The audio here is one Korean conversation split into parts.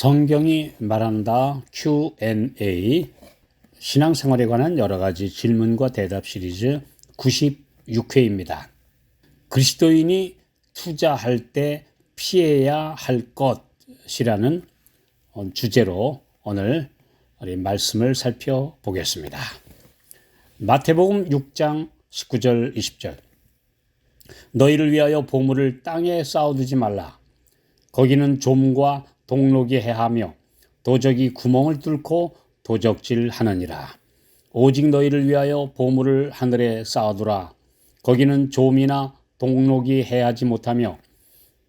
성경이 말한다 Q&A 신앙생활에 관한 여러 가지 질문과 대답 시리즈 96회입니다. 그리스도인이 투자할 때 피해야 할 것이라는 주제로 오늘 우리 말씀을 살펴보겠습니다. 마태복음 6장 19절 20절 너희를 위하여 보물을 땅에 쌓아두지 말라. 거기는 좀과 동록이 해하며 도적이 구멍을 뚫고 도적질 하느니라. 오직 너희를 위하여 보물을 하늘에 쌓아두라. 거기는 좀이나 동록이 해하지 못하며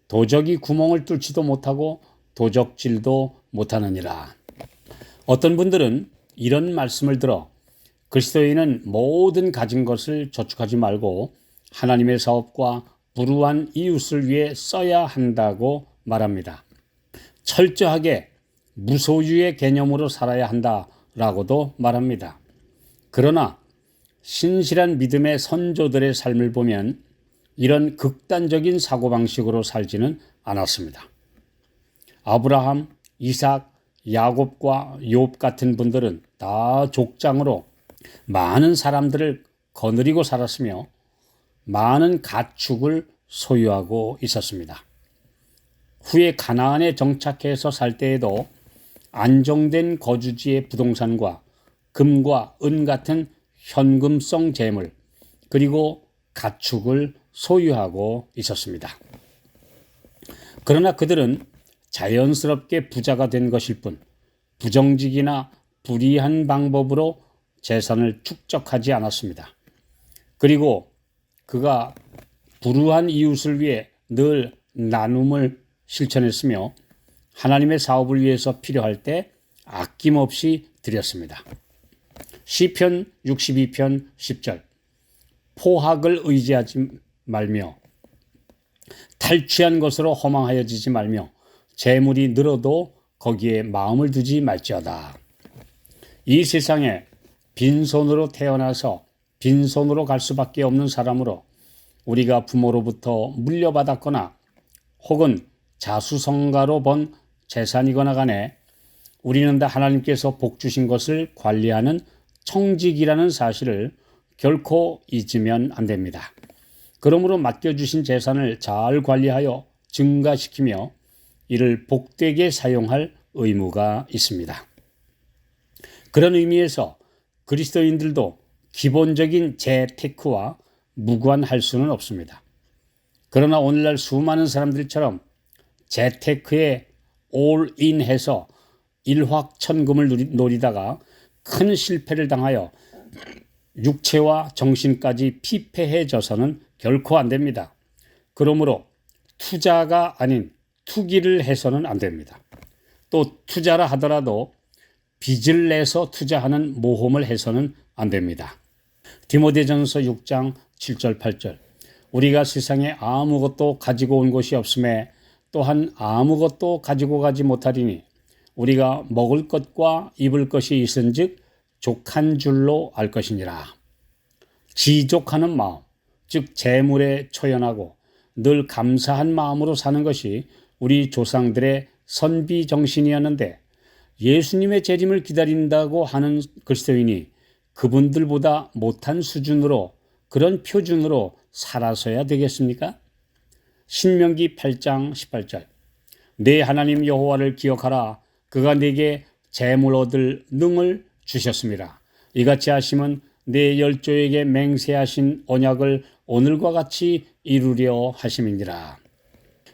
도적이 구멍을 뚫지도 못하고 도적질도 못하느니라. 어떤 분들은 이런 말씀을 들어 그리스도인은 모든 가진 것을 저축하지 말고 하나님의 사업과 불우한 이웃을 위해 써야 한다고 말합니다. 철저하게 무소유의 개념으로 살아야 한다라고도 말합니다. 그러나 신실한 믿음의 선조들의 삶을 보면 이런 극단적인 사고방식으로 살지는 않았습니다. 아브라함, 이삭, 야곱과 욥 같은 분들은 다 족장으로 많은 사람들을 거느리고 살았으며 많은 가축을 소유하고 있었습니다. 후에 가나안에 정착해서 살 때에도 안정된 거주지의 부동산과 금과 은 같은 현금성 재물 그리고 가축을 소유하고 있었습니다. 그러나 그들은 자연스럽게 부자가 된 것일 뿐 부정직이나 불이한 방법으로 재산을 축적하지 않았습니다. 그리고 그가 불우한 이웃을 위해 늘 나눔을 실천했으며 하나님의 사업을 위해서 필요할 때 아낌없이 드렸습니다. 시편 62편 10절 포학을 의지하지 말며 탈취한 것으로 허망하여지지 말며 재물이 늘어도 거기에 마음을 두지 말지어다. 이 세상에 빈손으로 태어나서 빈손으로 갈 수밖에 없는 사람으로 우리가 부모로부터 물려받았거나 혹은 자수성가로 번 재산이거나 간에 우리는 다 하나님께서 복 주신 것을 관리하는 청직이라는 사실을 결코 잊으면 안 됩니다. 그러므로 맡겨주신 재산을 잘 관리하여 증가시키며 이를 복되게 사용할 의무가 있습니다. 그런 의미에서 그리스도인들도 기본적인 재테크와 무관할 수는 없습니다. 그러나 오늘날 수많은 사람들처럼 재테크에 올인해서 일확천금을 노리다가 큰 실패를 당하여 육체와 정신까지 피폐해져서는 결코 안 됩니다. 그러므로 투자가 아닌 투기를 해서는 안 됩니다. 또 투자라 하더라도 빚을 내서 투자하는 모험을 해서는 안 됩니다. 디모데전서 6장 7절 8절 우리가 세상에 아무것도 가지고 온 것이 없음에 또한 아무것도 가지고 가지 못하리니 우리가 먹을 것과 입을 것이 있은즉 족한 줄로 알 것이니라. 지족하는 마음, 즉 재물에 초연하고 늘 감사한 마음으로 사는 것이 우리 조상들의 선비 정신이었는데 예수님의 재림을 기다린다고 하는 그리스도인이 그분들보다 못한 수준으로 그런 표준으로 살아서야 되겠습니까? 신명기 8장 18절 내 하나님 여호와를 기억하라 그가 내게 재물 얻을 능을 주셨습니다. 이같이 하심은 내 열조에게 맹세하신 언약을 오늘과 같이 이루려 하심이니라.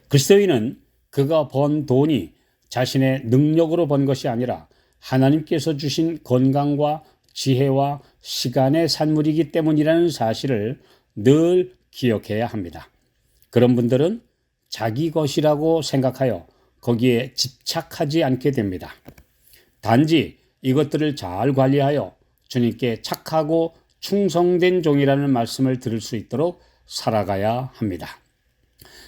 그리스도인은 그가 번 돈이 자신의 능력으로 번 것이 아니라 하나님께서 주신 건강과 지혜와 시간의 산물이기 때문이라는 사실을 늘 기억해야 합니다. 그런 분들은 자기 것이라고 생각하여 거기에 집착하지 않게 됩니다. 단지 이것들을 잘 관리하여 주님께 착하고 충성된 종이라는 말씀을 들을 수 있도록 살아가야 합니다.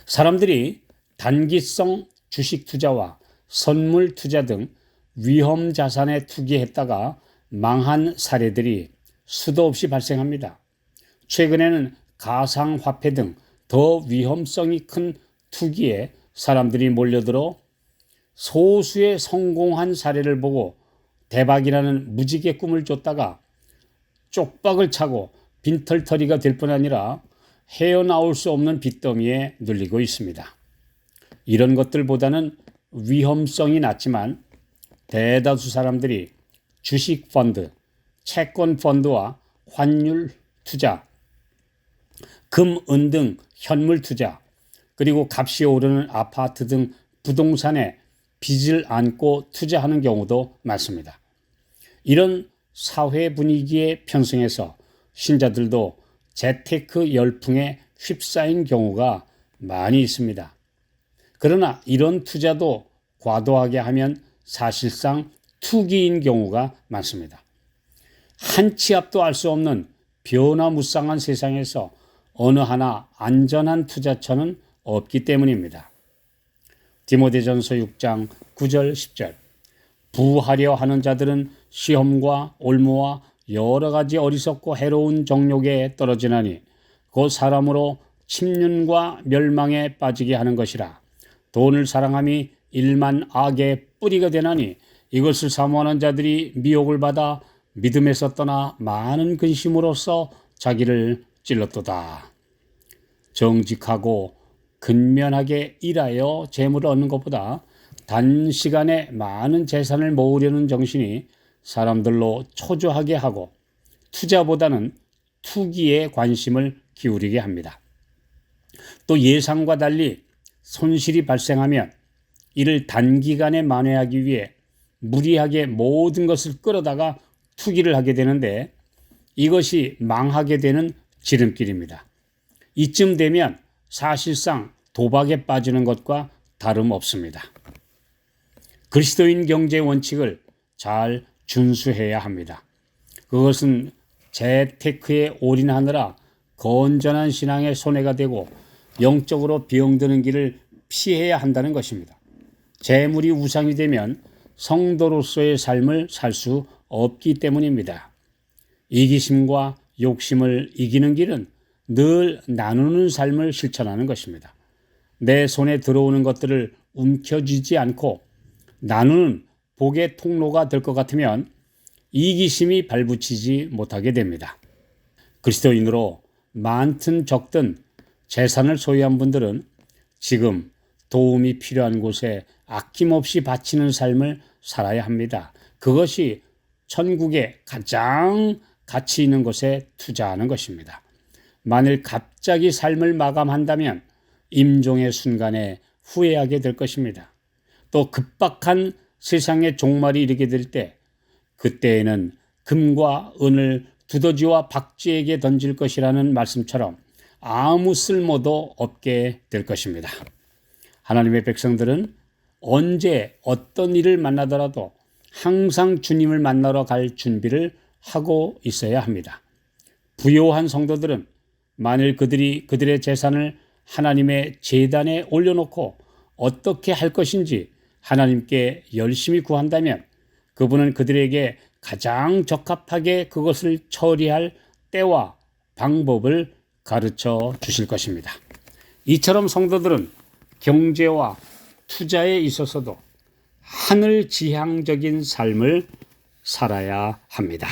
사람들이 단기성 주식 투자와 선물 투자 등 위험 자산에 투기했다가 망한 사례들이 수도 없이 발생합니다. 최근에는 가상화폐 등 더 위험성이 큰 투기에 사람들이 몰려들어 소수의 성공한 사례를 보고 대박이라는 무지개 꿈을 쫓다가 쪽박을 차고 빈털터리가 될 뿐 아니라 헤어나올 수 없는 빚더미에 눌리고 있습니다. 이런 것들보다는 위험성이 낮지만 대다수 사람들이 주식 펀드, 채권 펀드와 환율 투자, 금, 은 등 현물 투자, 그리고 값이 오르는 아파트 등 부동산에 빚을 안고 투자하는 경우도 많습니다. 이런 사회 분위기에 편승해서 신자들도 재테크 열풍에 휩싸인 경우가 많이 있습니다. 그러나 이런 투자도 과도하게 하면 사실상 투기인 경우가 많습니다. 한치 앞도 알 수 없는 변화무쌍한 세상에서 어느 하나 안전한 투자처는 없기 때문입니다. 디모데전서 6장 9절 10절 부하려 하는 자들은 시험과 올무와 여러 가지 어리석고 해로운 정욕에 떨어지나니 곧 사람으로 침륜과 멸망에 빠지게 하는 것이라 돈을 사랑함이 일만 악의 뿌리가 되나니 이것을 사모하는 자들이 미혹을 받아 믿음에서 떠나 많은 근심으로써 자기를 찔렀도다. 정직하고 근면하게 일하여 재물을 얻는 것보다 단시간에 많은 재산을 모으려는 정신이 사람들로 초조하게 하고 투자보다는 투기에 관심을 기울이게 합니다. 또 예상과 달리 손실이 발생하면 이를 단기간에 만회하기 위해 무리하게 모든 것을 끌어다가 투기를 하게 되는데 이것이 망하게 되는 지름길입니다. 이쯤 되면 사실상 도박에 빠지는 것과 다름없습니다. 그리스도인 경제 원칙을 잘 준수해야 합니다. 그것은 재테크에 올인하느라 건전한 신앙에 손해가 되고 영적으로 병드는 길을 피해야 한다는 것입니다. 재물이 우상이 되면 성도로서의 삶을 살 수 없기 때문입니다. 이기심과 욕심을 이기는 길은 늘 나누는 삶을 실천하는 것입니다. 내 손에 들어오는 것들을 움켜쥐지 않고 나누는 복의 통로가 될 것 같으면 이기심이 발붙이지 못하게 됩니다. 그리스도인으로 많든 적든 재산을 소유한 분들은 지금 도움이 필요한 곳에 아낌없이 바치는 삶을 살아야 합니다. 그것이 천국에 가장 가치 있는 곳에 투자하는 것입니다. 만일 갑자기 삶을 마감한다면 임종의 순간에 후회하게 될 것입니다. 또 급박한 세상의 종말이 이르게 될 때 그때에는 금과 은을 두더지와 박쥐에게 던질 것이라는 말씀처럼 아무 쓸모도 없게 될 것입니다. 하나님의 백성들은 언제 어떤 일을 만나더라도 항상 주님을 만나러 갈 준비를 하고 있어야 합니다. 부요한 성도들은 만일 그들이 그들의 재산을 하나님의 재단에 올려놓고 어떻게 할 것인지 하나님께 열심히 구한다면 그분은 그들에게 가장 적합하게 그것을 처리할 때와 방법을 가르쳐 주실 것입니다. 이처럼 성도들은 경제와 투자에 있어서도 하늘 지향적인 삶을 살아야 합니다.